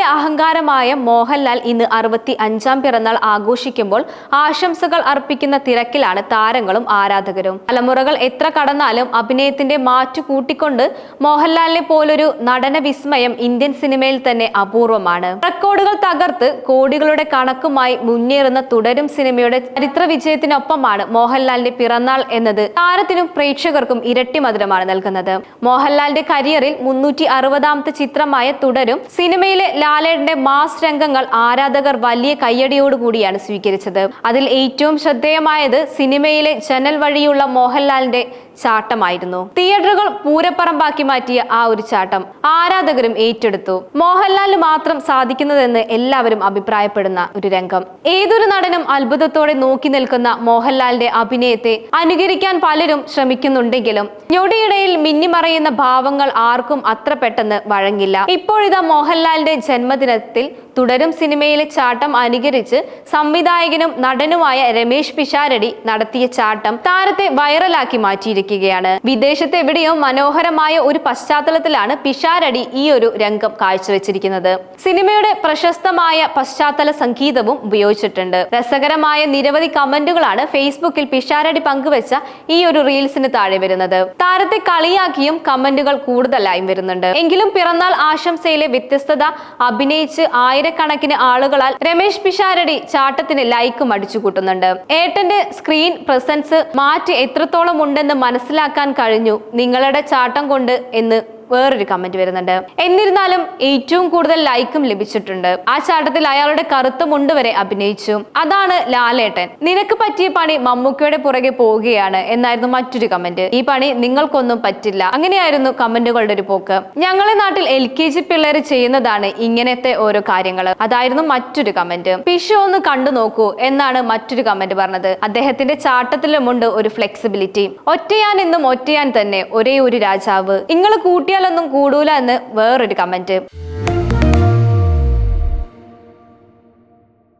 മലയാളത്തിന്റെ അഹങ്കാരമായ മോഹൻലാൽ ഇന്ന് അറുപത്തി അഞ്ചാം പിറന്നാൾ ആഘോഷിക്കുമ്പോൾ ആശംസകൾ അർപ്പിക്കുന്ന തിരക്കിലാണ് താരങ്ങളും ആരാധകരും. തലമുറകൾ എത്ര കടന്നാലും അഭിനയത്തിന്റെ മാറ്റു കൂട്ടിക്കൊണ്ട് മോഹൻലാലിനെ പോലൊരു നടന വിസ്മയം ഇന്ത്യൻ സിനിമയിൽ തന്നെ അപൂർവമാണ്. റെക്കോർഡുകൾ തകർത്ത് കോടികളുടെ കണക്കുമായി മുന്നേറുന്ന തുടരും സിനിമയുടെ ചരിത്ര വിജയത്തിനൊപ്പമാണ് മോഹൻലാലിന്റെ പിറന്നാൾ എന്നത്. താരത്തിനും പ്രേക്ഷകർക്കും ഇരട്ടി മധുരമാണ് നൽകുന്നത്. മോഹൻലാലിന്റെ കരിയറിൽ മുന്നൂറ്റി അറുപതാമത്തെ ചിത്രമായ തുടരും സിനിമയിലെ ലാലേട്ടന്റെ മാസ് രംഗങ്ങൾ ആരാധകർ വലിയ കയ്യടിയോടുകൂടിയാണ് സ്വീകരിച്ചത്. അതിൽ ഏറ്റവും ശ്രദ്ധേയമായത് സിനിമയിലെ ജനൽ വഴിയുള്ള മോഹൻലാലിന്റെ ചാട്ടമായിരുന്നു. തിയേറ്ററുകൾ പൂരപ്പറമ്പാക്കി മാറ്റിയ ആ ഒരു ചാട്ടം ആരാധകരും ഏറ്റെടുത്തു. മോഹൻലാലിന് മാത്രം സാധിക്കുന്നതെന്ന് എല്ലാവരും അഭിപ്രായപ്പെടുന്ന ഒരു രംഗം. ഏതൊരു നടനും അത്ഭുതത്തോടെ നോക്കി നിൽക്കുന്ന മോഹൻലാലിന്റെ അഭിനയത്തെ അനുകരിക്കാൻ പലരും ശ്രമിക്കുന്നുണ്ടെങ്കിലും ഞൊടിയിടയിൽ മിന്നിമറയുന്ന ഭാവങ്ങൾ ആർക്കും അത്ര പെട്ടെന്ന് വഴങ്ങില്ല. ഇപ്പോഴിതാ മോഹൻലാലിന്റെ ജന്മദിനത്തിൽ തുടരും സിനിമയിലെ ചാട്ടം അനുകരിച്ച് സംവിധായകനും നടനുമായ രമേശ് പിഷാരടി നടത്തിയ ചാട്ടം താരത്തെ വൈറലാക്കി മാറ്റിയിരിക്കുകയാണ്. വിദേശത്ത് എവിടെയോ മനോഹരമായ ഒരു പശ്ചാത്തലത്തിലാണ് പിഷാരടി ഈ ഒരു രംഗം കാഴ്ചവെച്ചിരിക്കുന്നത്. സിനിമയുടെ പ്രശസ്തമായ പശ്ചാത്തല സംഗീതവും ഉപയോഗിച്ചിട്ടുണ്ട്. രസകരമായ നിരവധി കമന്റുകളാണ് ഫേസ്ബുക്കിൽ പിഷാരടി പങ്കുവച്ച ഈ ഒരു റീൽസിന് താഴെ വരുന്നത്. താരത്തെ കളിയാക്കിയും കമന്റുകൾ കൂടുതലായും വരുന്നുണ്ട്. എങ്കിലും പിറന്നാൾ ആശംസയിലെ വ്യത്യസ്തത അഭിനയിച്ച് ആയിരക്കണക്കിന് ആളുകളാൽ രമേശ് പിഷാരടി ചാട്ടത്തിന് ലൈക്കും അടിച്ചു കൂട്ടുന്നുണ്ട്. ഏട്ടന്റെ സ്ക്രീൻ പ്രസൻസ് മാറ്റ് എത്രത്തോളം ഉണ്ടെന്ന് മനസ്സിലാക്കാൻ കഴിഞ്ഞു നിങ്ങളുടെ ചാട്ടം കൊണ്ട് എന്ന് വേറൊരു കമന്റ് വരുന്നുണ്ട്. എന്നിരുന്നാലും ഏറ്റവും കൂടുതൽ ലൈക്കും ലഭിച്ചിട്ടുണ്ട്. ആ ചാട്ടത്തിൽ അയാളുടെ കറുത്ത മുണ്ട് വരെ അഭിനയിച്ചു. അതാണ് ലാലേട്ടൻ. നിനക്ക് പറ്റിയ പണി മമ്മൂക്കയുടെ പുറകെ പോവുകയാണ് എന്നായിരുന്നു മറ്റൊരു കമന്റ് ഈ പണി നിങ്ങൾക്കൊന്നും പറ്റില്ല. അങ്ങനെയായിരുന്നു കമന്റുകളുടെ ഒരു പോക്ക്. ഞങ്ങളെ നാട്ടിൽ എൽ കെ ജി പിള്ളേർ ചെയ്യുന്നതാണ് ഇങ്ങനത്തെ ഓരോ കാര്യങ്ങൾ. അതായിരുന്നു മറ്റൊരു കമന്റ് പിഷു ഒന്ന് കണ്ടു നോക്കൂ എന്നാണ് മറ്റൊരു കമന്റ് പറഞ്ഞത്. അദ്ദേഹത്തിന്റെ ചാട്ടത്തിലുമുണ്ട് ഒരു ഫ്ലെക്സിബിലിറ്റി ഒറ്റയാൻ എന്നും ഒറ്റയാൻ തന്നെ ഒരേ ഒരു രാജാവ്. നിങ്ങൾ കൂട്ടിയാലൊന്നും കൂടൂല എന്ന് വേറൊരു കമന്റ്